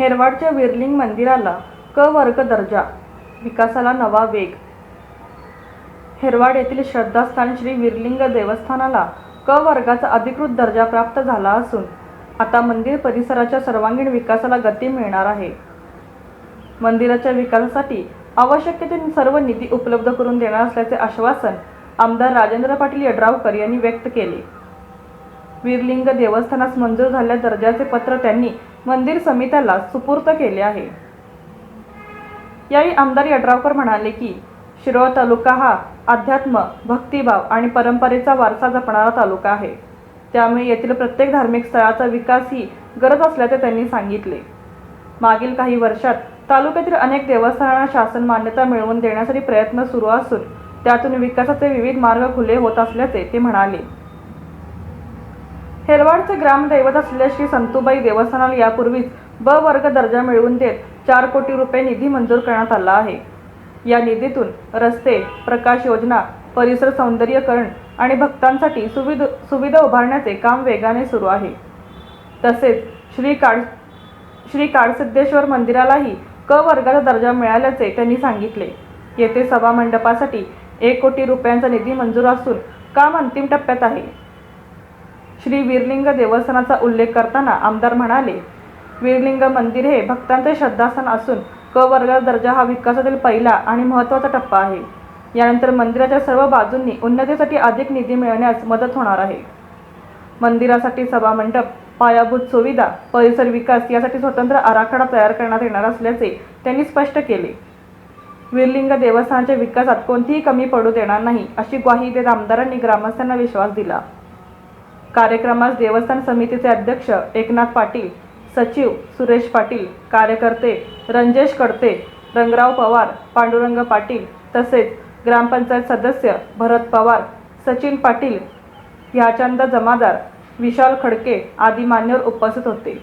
हेरवाडच्या whirling मंदिराला क वर्ग दर्जा विकासाला नवा वेग. हेरवाड येथील श्रद्धास्थान श्री विरलिंग देवस्थानाला क वर्गाचा अधिकृत दर्जा प्राप्त झाला असून आता मंदिर परिसराच्या सर्वांगीण विकासाला गती मिळणार आहे. मंदिराच्या विकासासाठी आवश्यक ते सर्व निधी उपलब्ध करून देणार असल्याचे आश्वासन आमदार राजेंद्र पाटील यड्रावकर यांनी व्यक्त केले. वीरलिंग देवस्थानास मंजूर झाल्या दर्जाचे पत्र त्यांनी मंदिर समित्याला सुपूर्त केले आहे. यावेळी आमदार यड्रावकर म्हणाले की शिरोळ तालुका हा अध्यात्म भक्तिभाव आणि परंपरेचा वारसा जपणारा तालुका आहे. त्यामुळे येथील प्रत्येक धार्मिक स्थळाचा विकास ही गरज असल्याचे त्यांनी सांगितले. मागील काही वर्षात तालुक्यातील अनेक देवस्थानांना शासन मान्यता मिळवून देण्यासाठी प्रयत्न सुरू असून त्यातून विकासाचे विविध मार्ग खुले होत असल्याचे ते म्हणाले. हेलवाडचे ग्रामदैवत असलेल्या श्री संतुबाई देवस्थानाला यापूर्वीच ब वर्ग दर्जा मिळवून देत चार कोटी रुपये निधी मंजूर करण्यात आला आहे. या निधीतून रस्ते प्रकाश योजना परिसर सौंदर्यकरण आणि भक्तांसाठी सुविध सुविधा उभारण्याचे काम वेगाने सुरू आहे. तसेच श्री काळ श्री काळसिद्धेश्वर मंदिरालाही क वर्गाचा दर्जा मिळाल्याचे त्यांनी सांगितले. येथे सभा मंडपासाठी एक कोटी रुपयांचा निधी मंजूर असून काम अंतिम टप्प्यात आहे. श्री विरलिंग देवस्थानाचा उल्लेख करताना आमदार म्हणाले वीरलिंग मंदिर हे भक्तांचे श्रद्धास्थान असून क वर्गाचा दर्जा हा विकासातील पहिला आणि महत्त्वाचा टप्पा आहे. यानंतर मंदिराच्या सर्व बाजूंनी उन्नतीसाठी अधिक निधी मिळण्यास मदत होणार आहे. मंदिरासाठी सभामंडप पायाभूत सुविधा परिसर विकास यासाठी स्वतंत्र आराखडा तयार करण्यात येणार असल्याचे त्यांनी स्पष्ट केले. वीरलिंग देवस्थानाच्या विकासात कोणतीही कमी पडू देणार नाही अशी ग्वाही देत आमदारांनी ग्रामस्थांना विश्वास दिला. कार्यक्रमास देवस्थान समितीचे अध्यक्ष एकनाथ पाटील सचिव सुरेश पाटील कार्यकर्ते रंजेश कडते रंगराव पवार पांडुरंग पाटील तसेच ग्रामपंचायत सदस्य भरत पवार सचिन पाटील ह्याचंद जमादार विशाल खडके आदी मान्यवर उपस्थित होते.